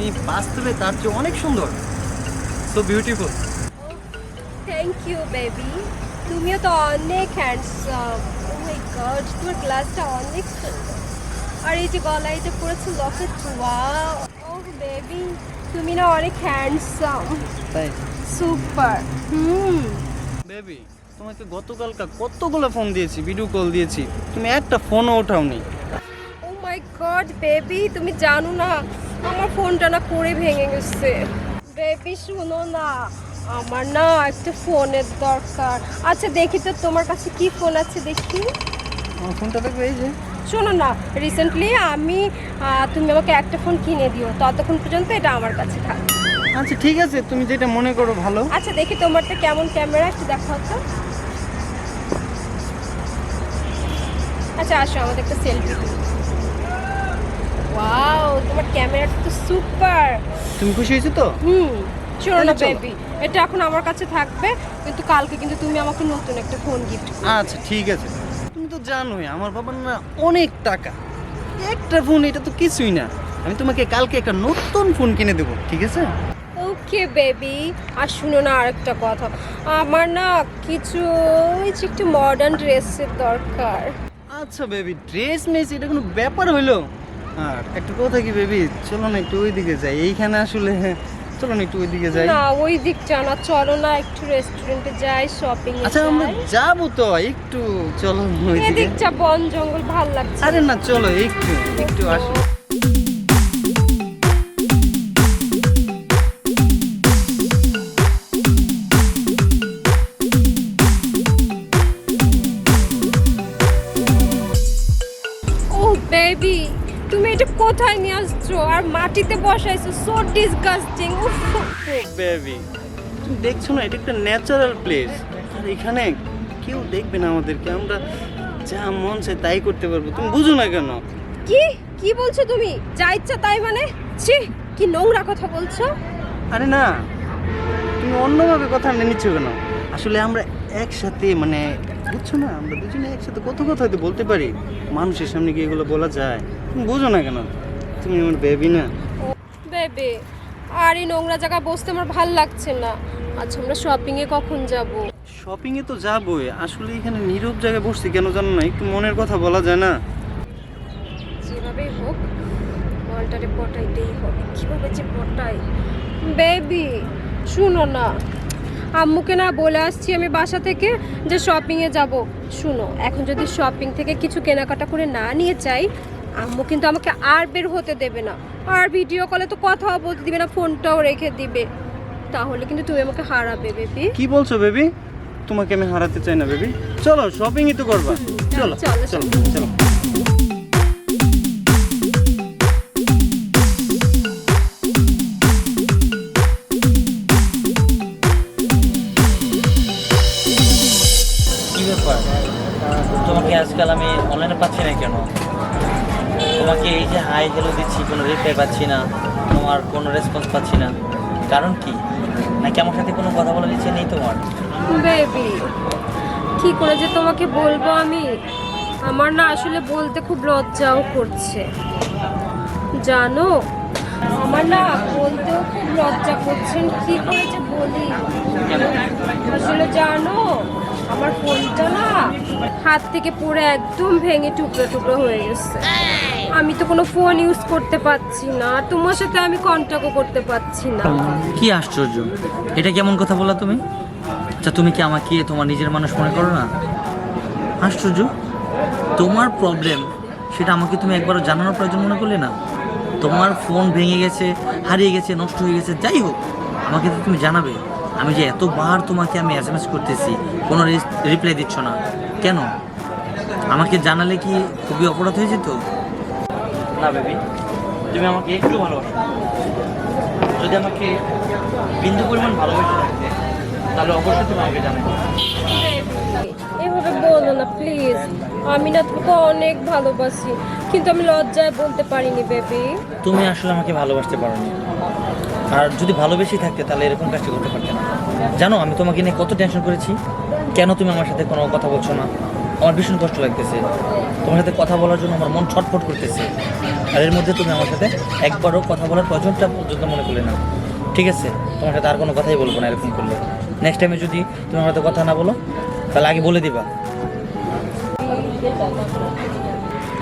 তুমি বাস্তবে তার চেয়ে অনেক সুন্দর। So beautiful thank you baby তুমিও তো অনেক হ্যান্ডসাম ও মাই গড তোমার গ্লাসটা অনেক সুন্দর। আর এই যে গলায় যে পড়েছে লকেট ওয়াও ও বেবি তুমি না অনেক হ্যান্ডসাম তাই? সুপার হুম। বেবি তোমাকে গতকালকা কতগুলো ফোন দিয়েছি ভিডিও কল দিয়েছি। তুমি একটা ফোনও ওঠাওনি ও মাই গড বেবি তুমি জানো না আমার ফোনটা না পড়ে ভেঙে গেছে। বেবি শুনো না। আমার না একটা ফোনের দরকার। আচ্ছা দেখি তো তোমার কাছে কি ফোন আছে দেখি। ফোনটা দেখবে এই শোনো না রিসেন্টলি আমি তুমি আমাকে একটা ফোন কিনে দিও। ততক্ষণ পর্যন্ত এটা আমার কাছে থাক। আচ্ছা ঠিক আছে তুমি যেটা মনে করো ভালো। আচ্ছা দেখি তোমারটা কেমন ক্যামেরা একটু দেখাও তো। আচ্ছা আসো আমাদের একটা সেলফি ওয়াও তোমার ক্যামেরাটা তো সুপার তুমি খুশি হয়েছো তো? হুম শোনো না বেবি এটা এখন আমার কাছে থাকবে কিন্তু কালকে কিন্তু তুমি আমাকে নতুন একটা ফোন গিফট আচ্ছা ঠিক আছে। তুমি তো জানোই আমার বাবার না অনেক টাকা। একটা ফোন এটা তো কিছুই না। আমি তোমাকে কালকে একটা নতুন ফোন কিনে দেবো ঠিক আছে? ওকে বেবি আর শুনো না আরেকটা কথা। আমার না কিছু একটু মডার্ন ড্রেসের দরকার। আচ্ছা বেবি ড্রেস মেস এটা কোনো ব্যাপার হইল আর একটা কথা কি বেবি? চলো না একটু ওইদিকে যাই। এইখানে আসলে চলো না একটু ওই দিকে যাই। না ওই দিকটা না চলো না একটু রেস্টুরেন্টে যাই শপিং এ আচ্ছা আমরা যাব তো একটু চলো ওই এদিকটা বন জঙ্গল ভালো লাগছে। আরে না চলো একটু একটু আসো। আর মাটিতে বসাইছো সো ডিসগাস্টিং উফ। বেবি তুমি দেখছ না এটা একটা ন্যাচারাল প্লেস আর এখানে কেউ দেখবে না আমাদেরকে আমরা যা মন চায় তাই করতে পারব। তুমি বুঝো না কেন? কি? কি বলছো তুমি? যা ইচ্ছা তাই মানে? ছি কি নোংরা কথা বলছো? আরে না তুমি অন্যভাবে কথা নিয়ে নিচ্ছ কেন? আসলে আমরা একসাথে মানে বুঝছ না আমরা দুজনে একসাথে কত কথা হয়তো বলতে পারি। মানুষের সামনে গিয়ে এগুলো বলা যায়। তুমি বুঝো না কেন? তুমি আমার বেবি না? বেবে আর এই নোংরা জায়গায় বসতে আমার ভালো লাগছে না। আচ্ছা আমরা শপিং এ কখন যাব? শপিং এ তো যাবোই। আসলে এখানে নীরব জায়গায় বসছি কেন জানো না? একটু মনের কথা বলা যায় না। যেভাবেই হোক মালটারে পটাইতেই হবে। কীভাবে যে পটাই? বেবি শুনো না। আম্মুকে না বলে আসছি আমি বাসা থেকে যে শপিংয়ে যাব। শুনো এখন যদি শপিং থেকে কিছু কেনাকাটা করে না নিয়ে চাই আম্মু কিন্তু আমাকে আর বের হতে দেবে না। আর ভিডিও কলে তো কথাও বলতে দিবে না ফোনটাও রেখে দিবে। তাহলে কিন্তু তুমি আমাকে হারাবে বেবি কি বলছো বেবি তোমাকে আমি হারাতে চাই না বেবি চলো শপিং ই তো করবা। চলো চলো, চলো। চলো কি ব্যাপার? তোমাকে আজকাল আমি অনলাইনে পাচ্ছি না কেন? তোমাকে এই যে হাই হ্যালো দিচ্ছি কোনো রিপ্লাই পাচ্ছি না তোমার কোনো রেসপন্স পাচ্ছি না। কারণ কি? নাকি আমার সাথে কোনো কথা বলার ইচ্ছে নেই তোমার? বেবি কি করে যে তোমাকে বলব আমি? আমার না আসলে বলতে খুব লজ্জাও করছে। জানো আমার না বলতেও খুব লজ্জা করছেন কি করে যে বলি? আসলে জানো আমার ফোনটা না হাত থেকে পড়ে একদম ভেঙে টুকরো টুকরো হয়ে গেছে। আমি তো কোনো ফোন ইউজ করতে পারছি না। তোমার সাথে আমি কন্ট্যাক্টও করতে পারছি না। কি আশ্চর্য। এটা কেমন কথা বলা তুমি? আচ্ছা তুমি কি আমাকে তোমার নিজের মানুষ মনে করো না? আশ্চর্য। তোমার প্রবলেম সেটা আমাকে তুমি একবারও জানানোর প্রয়োজন মনে করলে না? তোমার ফোন ভেঙে গেছে, হারিয়ে গেছে, নষ্ট হয়ে গেছে, যাই হোক, আমাকে তো তুমি জানাবে। আমি যে এতবার তোমাকে আমি এস এম এস করতেছি, কোনো রিপ্লাই দিচ্ছ না। কেন? আমাকে জানালে কি খুবই অপরাধ হয়ে যেত? না বেবি তুমি আমাকে একটু ভালোবাসো। যদি আমাকে বিন্দু পরিমাণ ভালোবেসে থাকতে তাহলে অবশ্যই তুমি আমাকে জানাবে। এভাবে বলো না প্লিজ আমি না তোকে অনেক ভালোবাসি কিন্তু আমি লজ্জায় বলতে পারিনি বেবি তুমি আসলে আমাকে ভালোবাসতে পারো না আর যদি ভালোবেসে থাকতে তাহলে এরকম কাজটা করতে পারতে না। জানো আমি তোমাকে নিয়ে কত টেনশন করেছি। কেন তুমি আমার সাথে কোনো কথা বলছো না? আমার ভীষণ কষ্ট লাগতেছে। তোমার সাথে কথা বলার জন্য আমার মন ছটফট করতেছে। আর এর মধ্যে তুমি আমার সাথে একবারও কথা বলার প্রয়োজনটা পর্যন্ত মনে করলে না। ঠিক আছে? তোমার সাথে আর কোনো কথাই বলব না এরকম করলে। নেক্সট টাইমে যদি তুমি আমার সাথে কথা না বলো, তাহলে আগে বলে দিবা।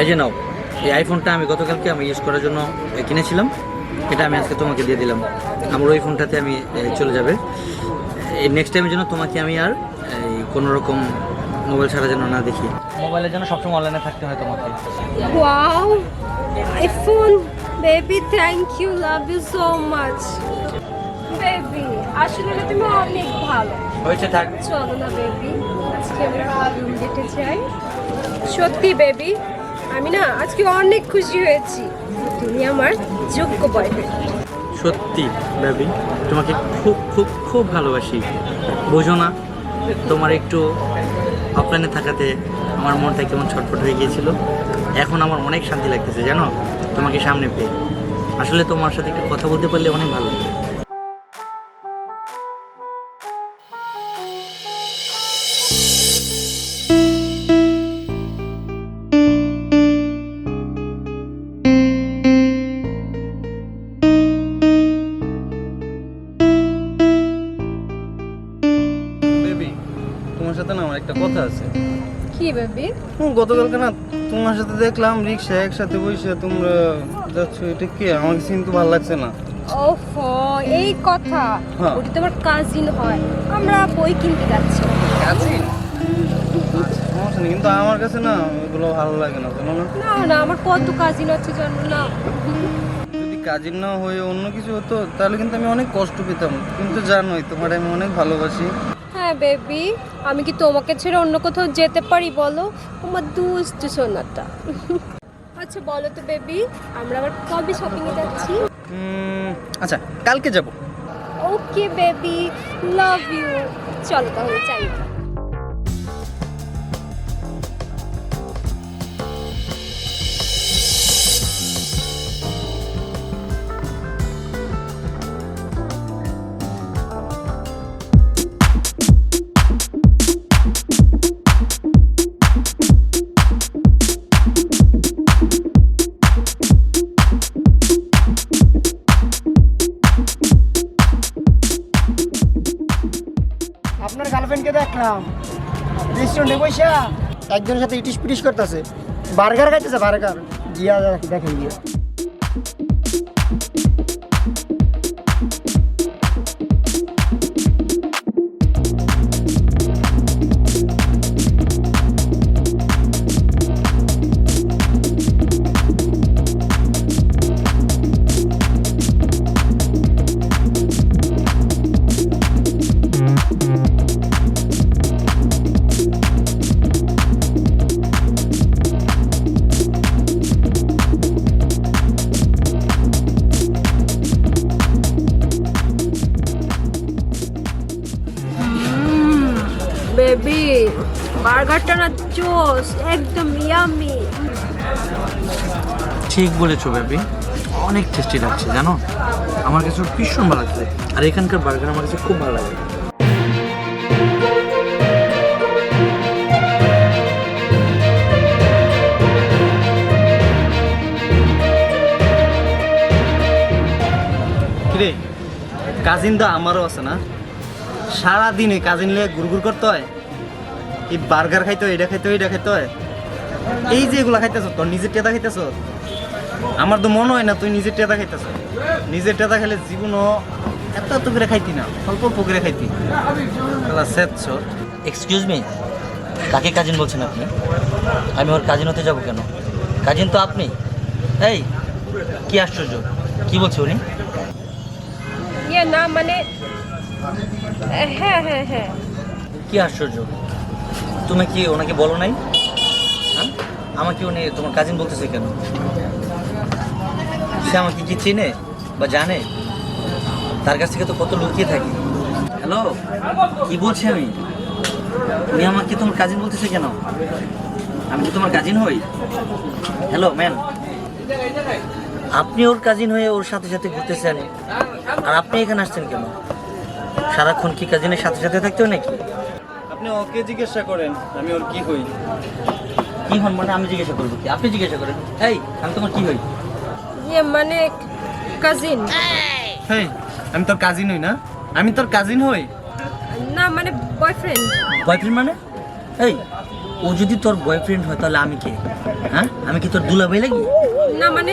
এই যে নাও, এই আইফোনটা আমি গতকালকে আমি ইউজ করার জন্য কিনেছিলাম। এটা আমি আজকে তোমাকে দিয়ে দিলাম। আমার ওই ফোনটাতে আমি চলে যাবে। এই নেক্সট টাইমের জন্য তোমাকে আমি আর এই কোনো রকম মোবাইল ছাড়া যেন না দেখি। মোবাইলের জন্য সবসময় অনলাইনে থাকতে হয় তোমাকে। Wow iPhone baby thank you love you so much baby আসলে না তুমি অনেক ভালো। হয়েছে থাক। চলো না বেবি আজকে আমরা রুম ডেটে যাই সত্যি বেবি আমি না আজকে অনেক খুশি হয়েছি। তুমি আমার যোগ্য বয়ফ্রেন্ড সত্যি বেবি তোমাকে খুব খুব খুব ভালোবাসি। বোঝো না তোমার একটু অফলাইনে থাকাতে আমার মনটা কেমন ছটফট হয়ে গিয়েছিল। এখন আমার অনেক শান্তি লাগতেছে, জানো? তোমাকে সামনে পেয়ে। আসলে তোমার সাথে একটু কথা বলতে পারলে অনেক ভালো বেবি? গতকালকে না তোমার সাথে দেখলাম রিক্সা একসাথে বসে তোমরা যাচ্ছ এটা কি? আমাকে কিন্তু ভালো লাগছে না। ওফো এই কথা। হ্যাঁ। ওটা তোমার কাজিন হয়। আমরা বই কিনতে যাচ্ছি। কাজিন সমস্যা নেই কিন্তু আমার কাছে না এগুলো ভালো লাগে না জানো না? না না আমার কত কাজিন আছে জানো না? যদি কাজিন না হয়ে অন্য কিছু হতো তাহলে কিন্তু আমি অনেক কষ্ট পেতাম। কিন্তু জানোই তোমার আমি অনেক ভালোবাসি। হ্যাঁ বেবি আমি কি তোমাকে ছেড়ে অন্য কোথাও যেতে পারি বলো? তোমার দুষ্ট সোনাটা। আচ্ছা বলো তো বেবি আমরা আবার কবে এ যাচ্ছি? আচ্ছা কালকে যাব। ওকে বেবি লাভ ইউ চলো তাহলে চাই একজনের সাথে ইটিস পিটিস করতেছে। বার্গার খাইতেছে বার্গার। গিয়া দেখি দেখেন গিয়ে। ঠিক বলেছ বেবি অনেক টেস্টি লাগছে জানো? আমার কাছে ভীষণ ভালো লাগছে। আর এখানকার বার্গার আমার কাছে খুব ভালো লাগে। কিরে কাজিন তো আমারও আছে না? সারাদিনে কাজিন লিয়ে গুড়গুড় করতে হয়? এই বার্গার খাইতে হয় এটা খাইতে হয় এটা খাইতে হয়? এই যে এগুলা খাইতেছ তোর নিজের টেদা খাইতেছ? আমার তো মনে হয় না তুই নিজের টেদা খাইতেছ। নিজের টেদা খেলে জীবনও এত এত করে খাইতি না অল্প অল্প করে খাইতি। এক্সকিউজ মি কাকে কাজিন বলছেন আপনি? আমি ওর কাজিন হতে যাব কেন? কাজিন তো আপনি। এই কি আশ্চর্য কি বলছে উনি? ইয়ে না মানে হ্যাঁ হ্যাঁ হ্যাঁ। কি আশ্চর্য? তুমি কি ওনাকে বলো নাই? আমাকে উনি তোমার কাজিন বলতেছে কেন? সে আমাকে কি চেনে বা জানে? তার কাছ থেকে তো কত লুকিয়ে থাকি। হ্যালো কি বলছি আমি? উনি আমাকে তোমার কাজিন বলতেছে কেন? আমি কি তোমার কাজিন হই? হ্যালো ম্যান আপনি ওর কাজিন হয়ে ওর সাথে সাথে ঘুরতেছেন। আর আপনি এখানে আসছেন কেন? সারাক্ষণ কি কাজিনের সাথে সাথে থাকতে হয় নাকি? আপনি ওকে জিজ্ঞাসা করেন, আমি ওর কি হই? কি হন মানে আমি জিজ্ঞাসা করব কি? আপনি জিজ্ঞাসা করেন। এই আমি তোমার কি হই? ইয়ে মানে কাজিন হেই আমি তোর কাজিন হই না? আমি তোর কাজিন হই? না মানে বয়ফ্রেন্ড বয়ফ্রেন্ড মানে? এই ও যদি তোর বয়ফ্রেন্ড হয় তাহলে আমি কে? হ্যাঁ? আমি কি তোর দুলাভাই লাগি? না মানে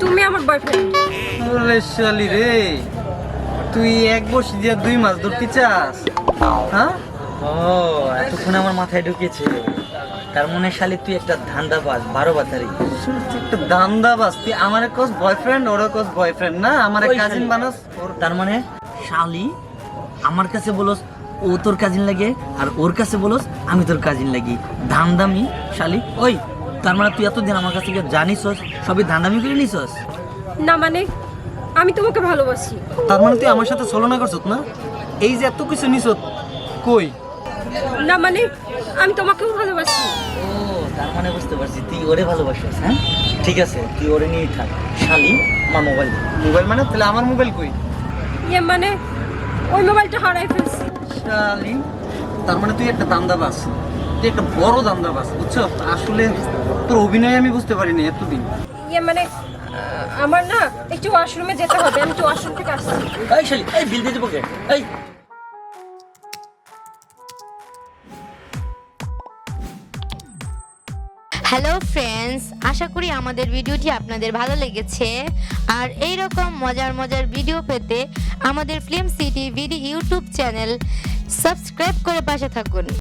তুমি আমার বয়ফ্রেন্ড ওরে শালি রে তুই এক বসে দিয়া দুই মাস ধরতে চাস? হ্যাঁ? ও এতক্ষণ আমার মাথায় ঢুকেছে। তার মনে শালি তুই একটা ধান্দাবাজ বারো বাতারি। একটা দান্দা বাস তুই আমার কোস বয়ফ্রেন্ড ওরা কোস বয়ফ্রেন্ড না? আমার কাজিন। বানাস? ওর তার মানে শালি আমার কাছে বলস ও তোর কাজিন লাগে আর ওর কাছে বলস আমি তোর কাজিন লাগি। ধান্দামি শালি। ওই তার মানে তুই এতদিন আমার কাছে জানিস সবই ধান্দামি করে নিছস? না মানে আমি তোমাকে ভালোবাসি। তার মানে তুই আমার সাথে ছলনা করছত না? এই যে এত কিছু নিছত কই? না মানে আমি তোমাকেও ভালোবাসি। ও তার মানে বুঝতে পারছি। তুই ওরে ভালোবাসিস হ্যাঁ? ঠিক আছে তুই ওরে নিয়েই থাক। শালি আমার মোবাইল মোবাইল মানে? তাহলে আমার মোবাইল কই? ইয়ে মানে ওই মোবাইলটা হারাই ফেলছি। শালি তার মানে তুই একটা দান্দাবাস তুই একটা বড় দান্দাবাস বুঝছ? আসলে তোর অভিনয় আমি বুঝতে পারিনি এতদিন। ইয়ে মানে আমার না একটু ওয়াশরুমে যেতে হবে। আমি একটু ওয়াশরুম থেকে আসছি। এই শালি এই বিল দিতে পকে এই। হ্যালো ফ্রেন্ডস আশা করি আমাদের ভিডিওটি আপনাদের ভালো লেগেছে। আর এই রকম মজার মজার ভিডিও পেতে আমাদের film city VD YouTube channel subscribe করে পাশে থাকুন।